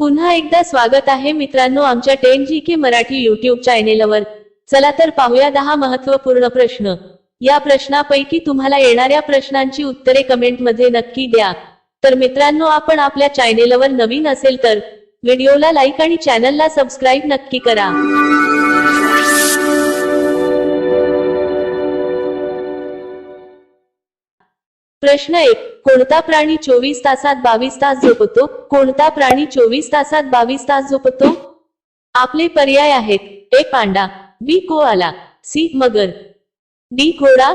पुन्हा एकदा स्वागत आहे मित्रांनो आमच्या ten G K Marathi YouTube चॅनेलवर चला तर पाहूया दहा महत्त्वपूर्ण प्रश्न. या प्रश्नापैकी तुम्हाला येणाऱ्या प्रश्नांची उत्तरे कमेंटमध्ये नक्की द्या. तर मित्रांनो आपण आपल्या चॅनेलवर नवीन असेल तर व्हिडिओला लाईक आणि चॅनलला सबस्क्राईब नक्की करा. प्रश्न एक कोणता प्राणी चोवीस तासात बावीस तास झोपतो? कोणता प्राणी चोवीस तासात बावीस तास झोपतो? आपले पर्याय आहेत. A panda B koala C Magar D घोडा.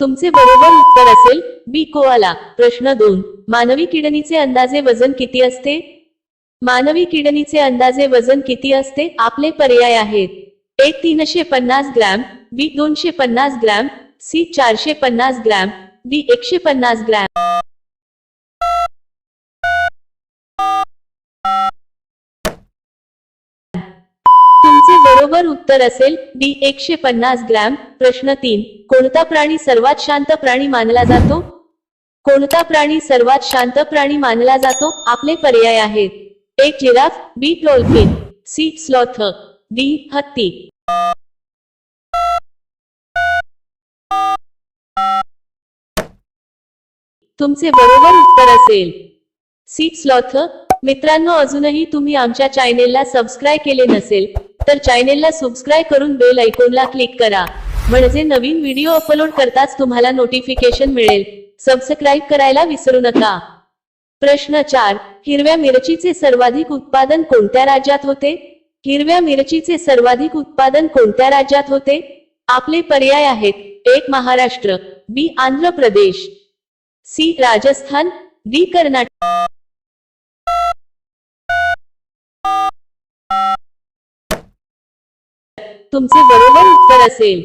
तुमचे बरोबर उत्तर असेल बी कोआला. प्रश्न दोन मानवी किडनीचे अंदाजे वजन किती असते? मानवी किडनीचे अंदाजे वजन किती असते? आपले पर्याय आहेत. एक तीनशे पन्नास ग्रॅम बी दोनशे पन्नास ग्रॅम सी चारशे पन्नास ग्रॅम डी एकशे पन्नास ग्रॅम. तुमचे बरोबर उत्तर असेल डी एकशे पन्नास ग्रॅम. प्रश्न तीन कोणता प्राणी सर्वात शांत प्राणी मानला जातो? कोणता प्राणी सर्वात शांत प्राणी मानला जातो? आपले पर्याय आहेत. एक giraffe B dolphin C sloth. D हत्ती तुमचे बरोबर उत्तर असेल. सी स्लॉथ मित्रांनो अजूनही तुम्ही आमच्या चॅनेलला सबस्क्राईब केले नसेल तर चॅनेलला सबस्क्राईब करून बेल आयकॉनला क्लिक करा. म्हणजे नवीन व्हिडिओ अपलोड करताच तुम्हाला नोटिफिकेशन मिळेल. सबस्क्राईब करायला विसरू नका. प्रश्न चार हिरव्या मिरचीचे सर्वाधिक उत्पादन कोणत्या राज्यात होते? हिरव्या मिरचीचे सर्वाधिक उत्पादन कोणत्या राज्यात होते? आपले पर्याय आहेत एक Maharashtra B Andhra Pradesh C Rajasthan D Karnataka. तुमचे बरोबर उत्तर असेल.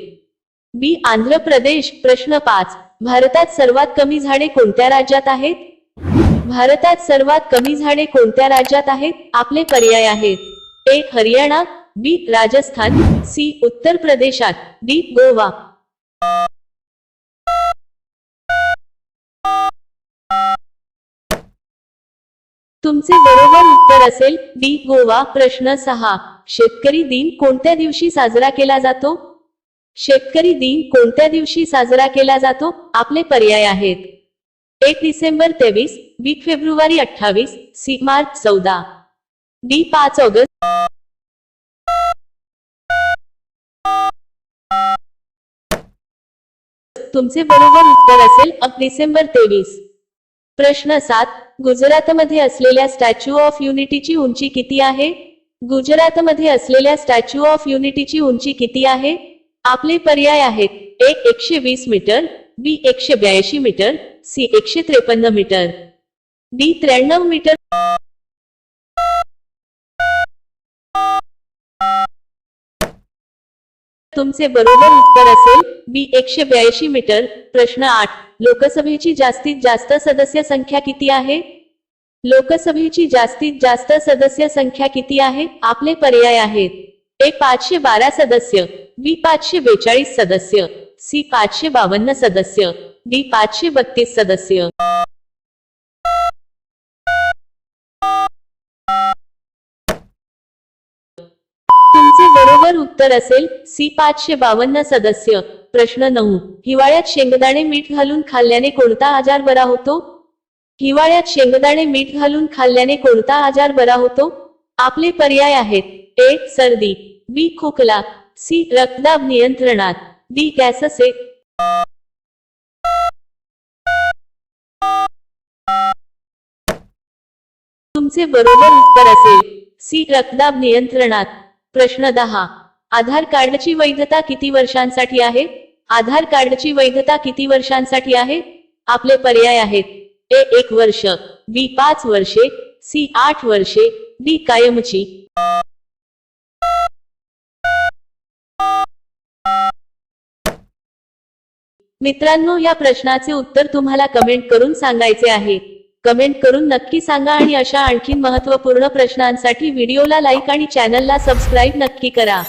बी आंध्र प्रदेश प्रश्न पाच. भारतात सर्वात कमी झाडे कोणत्या राज्यात आहेत? भारतात सर्वात कमी झाडे कोणत्या राज्यात आहेत? आपले पर्याय आहेत. A Haryana B Rajasthan C उत्तर प्रदेशात डी गोवा. तुमचे बरोबर उत्तर असेल डी गोवा प्रश्न सहा. शेतकरी दिन कोणत्या दिवशी साजरा केला जातो? शेतकरी दिन कोणत्या दिवशी साजरा केला जातो? आपले पर्याय आहेत. एक डिसेंबर तेवीस बी फेब्रुवारी अठ्ठावीस सी मार्च चौदा. डी पाच ऑगस्ट तुमचे बरोबर उत्तर असेल डिसेंबर तेवीस. प्रश्न सात गुजरातमध्ये असलेल्या स्टॅच्यू ऑफ युनिटीची उंची किती आहे? गुजरातमध्ये असलेल्या स्टॅच्यू ऑफ युनिटीची उंची किती आहे? आपले पर्याय आहेत एक एकशे वीस मीटर बी एकशे ब्याऐंशी मीटर सी एकशे त्रेपन्न मीटर. डी त्र्याण्णव मीटर. तुमचे बरोबर उत्तर असेल बी एकशे ब्याऐंशी मीटर प्रश्न आठ. लोकसभेची जास्तीत जास्त सदस्य संख्या किती आहे? लोकसभेची जास्तीत जास्त सदस्य संख्या किती आहे? आपले पर्याय आहेत. ए पाचशे बारा सदस्य बी पाचशे बेचाळीस सदस्य सी पाचशे बावन्न सदस्य डी पाचशे बत्तीस सदस्य तुमचे बरोबर उत्तर असेल सी पाचशे बावन्न सदस्य. प्रश्न नऊ. हिवाळ्यात शेंगदाणे मीठ घालून खाल्ल्याने कोणता आजार बरा होतो? हिवाळ्यात शेंगदाणे मीठ घालून खाल्ल्याने कोणता आजार बरा होतो? आपले पर्याय आहेत. ए. सर्दी. बी. खोकला. सी. रक्तदाब नियंत्रणात. डी. गॅस तुमचे बरोबर उत्तर असेल. सी. रक्तदाब नियंत्रणात. प्रश्न दहा. आधार कार्डची वैधता किती वर्षांसाठी आहे? आधार कार्डची वैधता किती वर्षांसाठी आहे? आपले पर्याय आहेत. ए एक वर्ष बी पाच वर्षे सी आठ वर्षे डी कायमची. मित्रांनो या प्रश्नाचे उत्तर तुम्हाला कमेंट करून सांगायचे आहे. कमेंट करून नक्की सांगा आणि अशा आणखी महत्त्वपूर्ण प्रश्नांसाठी व्हिडिओला लाईक आणि चॅनलला सबस्क्राईब नक्की करा.